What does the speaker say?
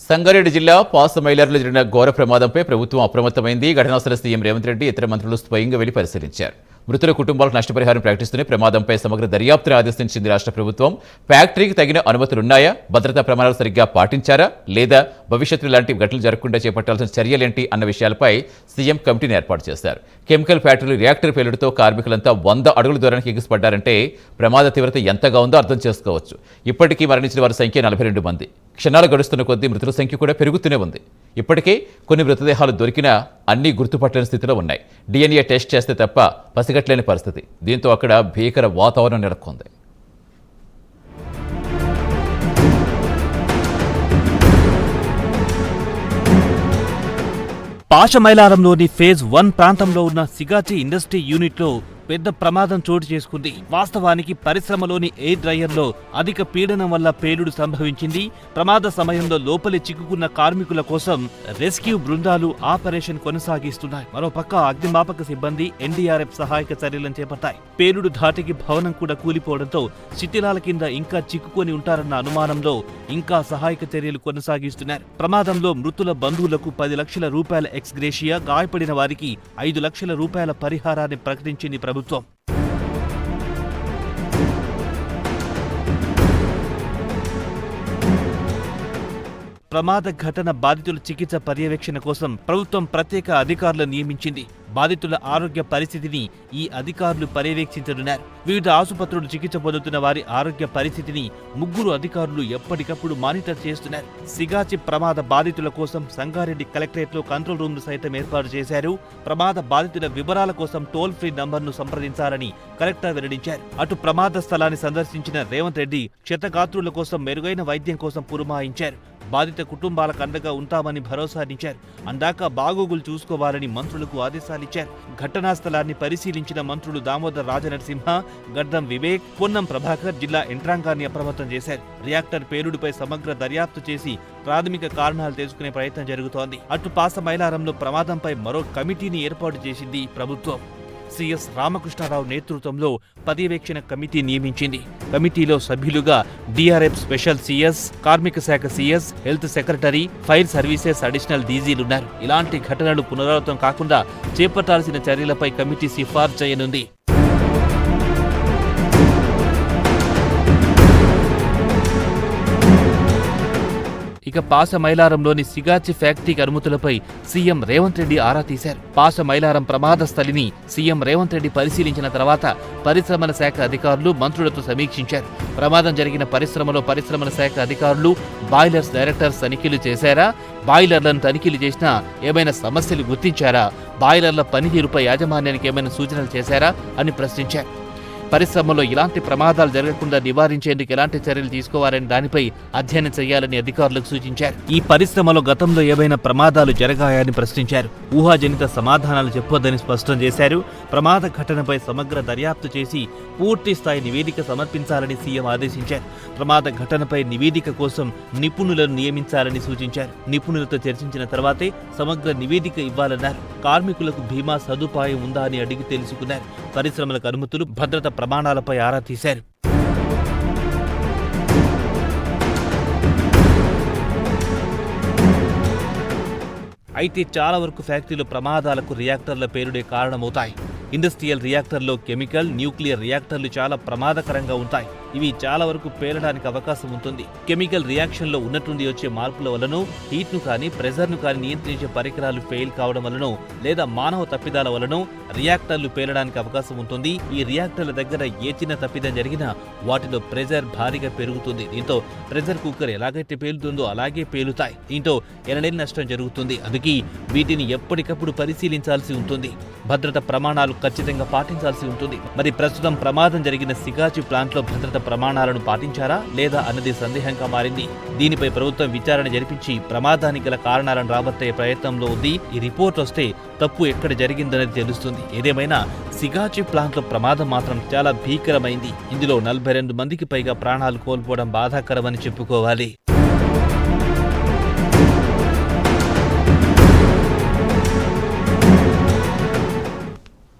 సంగారెడ్డి జిల్లా పాసమైలర్లో జరిగిన ఘోర ప్రమాదంపై ప్రభుత్వం అప్రమత్తమైంది. ఘటనా స్థల సీఎం రేవంత్ రెడ్డి ఇతర మంత్రులు స్వయంగా వెళ్ళి పరిశీలించారు. మృతుల కుటుంబాలకు నష్టపరిహారం ప్రకటిస్తూనే ప్రమాదంపై సమగ్ర దర్యాప్తును ఆదేశించింది రాష్ట్ర ప్రభుత్వం. ఫ్యాక్టరీకి తగిన అనుమతులున్నాయా? భద్రతా ప్రమాణాలు సరిగ్గా పాటించారా? లేదా భవిష్యత్తులో ఇలాంటి ఘటనలు జరగకుండా చేపట్టాల్సిన చర్యలేంటి అన్న విషయాలపై సీఎం కమిటీని ఏర్పాటు చేశారు. కెమికల్ ఫ్యాక్టరీలు రియాక్టర్ పేలుడుతో కార్మికులంతా వంద అడుగుల దూరానికి ఎగిసిపడ్డారంటే ప్రమాద తీవ్రత ఎంతగా ఉందో అర్థం చేసుకోవచ్చు. ఇప్పటికీ మరణించిన వారి సంఖ్య నలభై రెండు మంది. క్షణాలు గడుస్తున్న కొద్దీ మృతుల సంఖ్య కూడా పెరుగుతూనే ఉంది. ఇప్పటికే కొన్ని మృతదేహాలు దొరికినా అన్నీ గుర్తుపట్టలేని స్థితిలో ఉన్నాయి. డిఎన్ఏ టెస్ట్ చేస్తే తప్ప పసిగట్టలేని పరిస్థితి. దీంతో అక్కడ భీకర వాతావరణం నెలకొంది. పాషమైలారంలోని ఫేజ్ వన్ ప్రాంతంలో ఉన్న సిగాచి ఇండస్ట్రీ యూనిట్లో పెద్ద ప్రమాదం చోటు చేసుకుంది. వాస్తవానికి పరిశ్రమలోని ఎయిర్ డ్రైయర్లో అధిక పీడనం వల్ల పేలుడు సంభవించింది. ప్రమాద సమయంలో లోపలి చిక్కుకున్న కార్మికుల కోసం రెస్క్యూ బృందాలు ఆపరేషన్ కొనసాగిస్తున్నాయి. మరోపక్క అగ్నిమాపక సిబ్బంది ఎన్డీఆర్ఎఫ్ సహాయక చర్యలను చేపట్టాయి పేలుడు ధాటికి భవనం కూడా కూలిపోవడంతో శిథిలాల కింద ఇంకా చిక్కుకొని ఉంటారన్న అనుమానంలో ఇంకా సహాయక చర్యలు కొనసాగిస్తున్నారు. ప్రమాదంలో మృతుల బంధువులకు పది లక్షల రూపాయల ఎక్స్గ్రేషియా గాయపడిన వారికి ఐదు లక్షల రూపాయల పరిహారాన్ని ప్రకటించింది ప్రభుత్వం. ప్రమాద ఘటన బాధితుల చికిత్స పర్యవేక్షణ కోసం ప్రభుత్వం ప్రత్యేక అధికారులను నియమించింది. బాధితుల ఆరోగ్య పరిస్థితిని ఈ అధికారులు పర్యవేక్షించనున్నారు. వివిధ ఆసుపత్రులు చికిత్స పొందుతున్న వారి ఆరోగ్య పరిస్థితిని ముగ్గురు అధికారులు ఎప్పటికప్పుడు మానిటర్ చేస్తున్నారు. సిగాచి ప్రమాద బాధితుల కోసం సంగారెడ్డి కలెక్టరేట్లో కంట్రోల్ రూమ్ సైతం ఏర్పాటు చేశారు. ప్రమాద బాధితుల వివరాల కోసం టోల్ ఫ్రీ నంబర్ను సంప్రదించాలని కలెక్టర్ వెల్లడించారు. అటు ప్రమాద స్థలాన్ని సందర్శించిన రేవంత్ రెడ్డి క్షతగాత్రుల కోసం మెరుగైన వైద్యం కోసం పురమాయించారు. బాధిత కుటుంబాలకు అండగా ఉంటామని భరోసానిచ్చారు. అందాక బాగోగులు చూసుకోవాలని మంత్రులకు ఆదేశాలు ఆదేశాలిచ్చారు ఘటనా స్థలాన్ని పరిశీలించిన మంత్రులు దామోదర్ రాజనరసింహ గడ్డం వివేక్ పొన్నం ప్రభాకర్ జిల్లా యంత్రాంగాన్ని అప్రమత్తం చేశారు. రియాక్టర్ పేలుడుపై సమగ్ర దర్యాప్తు చేసి ప్రాథమిక కారణాలు తెలుసుకునే ప్రయత్నం జరుగుతోంది. అటు పాస మైలారంలో ప్రమాదంపై మరో కమిటీని ఏర్పాటు చేసింది ప్రభుత్వం. సిఎస్ రామకృష్ణారావు నేతృత్వంలో పర్యవేక్షణ కమిటీ నియమించింది. కమిటీలో సభ్యులుగా డిఆర్ఎఫ్ స్పెషల్ సిఎస్ కార్మిక శాఖ CS health secretary fire services additional డీజీలున్నారు ఇలాంటి ఘటనలు పునరావృతం కాకుండా చేపట్టాల్సిన చర్యలపై కమిటీ సిఫార్సు చేయనుంది. ఇక పాస మైలారంలోని సిగాచి ఫ్యాక్టరీకి అనుమతులపై సీఎం రేవంత్ రెడ్డి ఆరా తీశారు. పాస మైలారం ప్రమాద స్థలిని సీఎం రేవంత్ రెడ్డి పరిశీలించిన తర్వాత పరిశ్రమల శాఖ అధికారులు మంత్రులతో సమీక్షించారు. ప్రమాదం జరిగిన పరిశ్రమలో పరిశ్రమల శాఖ అధికారులు బాయిలర్స్ డైరెక్టర్స్ తనిఖీలు చేశారా? బాయిలర్లను తనిఖీలు చేసినా ఏమైనా సమస్యలు గుర్తించారా? బాయిలర్ల పనితీరుపై యాజమాన్యానికి ఏమైనా సూచనలు చేశారా? అని ప్రశ్నించారు. పరిశ్రమలో ఇలాంటి ప్రమాదాలు జరగకుండా నివారించేందుకు ఎలాంటి చర్యలు తీసుకోవాలని దానిపై అధ్యయనం చేయాలని అధికారులకు సూచించారు. ఈ పరిశ్రమలో గతంలో ఏవైనా ప్రమాదాలు జరగాయని ప్రశ్నించారు. ఊహాజనిత సమాధానాలు చెప్పొద్దని స్పష్టం చేశారు. ప్రమాద ఘటనపై సమగ్ర దర్యాప్తు చేసి పూర్తి స్థాయి నివేదిక సమర్పించాలని సీఎం ఆదేశించారు. ప్రమాద ఘటనపై నివేదిక కోసం నిపుణులను నియమించాలని సూచించారు. నిపుణులతో చర్చించిన తర్వాతే సమగ్ర నివేదిక ఇవ్వాలన్నారు. కార్మికులకు బీమా సదుపాయం ఉందా అని అడిగి తెలుసుకున్నారు. పరిశ్రమలకు అనుమతులు భద్రత ప్రమాణాలపై ఆరా తీశారు. అయితే చాలా వరకు ఫ్యాక్టరీలు ప్రమాదాలకు రియాక్టర్ల పేరుడే కారణమవుతాయి. ఇండస్ట్రియల్ రియాక్టర్లో కెమికల్ న్యూక్లియర్ రియాక్టర్లు చాలా ప్రమాదకరంగా ఉంటాయి. ఇవి చాలా వరకు పేలడానికి అవకాశం ఉంటుంది. కెమికల్ రియాక్షన్లో ఉన్నట్టుండి వచ్చే మార్పుల వలన హీట్ను కానీ ప్రెజర్ను కానీ నియంత్రించే పరికరాలు ఫెయిల్ కావడం వలన లేదా మానవ తప్పిదాల వలన రియాక్టర్లు పేలడానికి అవకాశం ఉంటుంది. ఈ రియాక్టర్ల దగ్గర ఏ చిన్న తప్పిదం జరిగినా వాటిలో ప్రెజర్ భారీగా పెరుగుతుంది. దీంతో ప్రెజర్ కుక్కర్ ఎలాగైతే పేలుతుందో అలాగే పేలుతాయి. దీంతో ఎనలేని నష్టం జరుగుతుంది. అందుకే వీటిని ఎప్పటికప్పుడు పరిశీలించాల్సి ఉంటుంది. భద్రత ప్రమాణాలు ఖచ్చితంగా పాటించాల్సి ఉంటుంది. మరి ప్రస్తుతం ప్రమాదం జరిగిన సిగాచి ప్లాంట్లో భద్రత ప్రమాణాలను పాటించారా లేదా అన్నది సందేహంగా మారింది. దీనిపై ప్రభుత్వం విచారణ జరిపించి ప్రమాదానికి గల కారణాలను రాబట్టే ప్రయత్నంలో ఉంది. ఈ రిపోర్ట్ వస్తే తప్పు ఎక్కడ జరిగిందనేది తెలుస్తుంది. ఏదేమైనా సిగాచి ప్లాంట్లో ప్రమాదం మాత్రం చాలా భీకరమైంది. ఇందులో నలభై రెండు మందికి పైగా ప్రాణాలు కోల్పోవడం బాధాకరమని చెప్పుకోవాలి.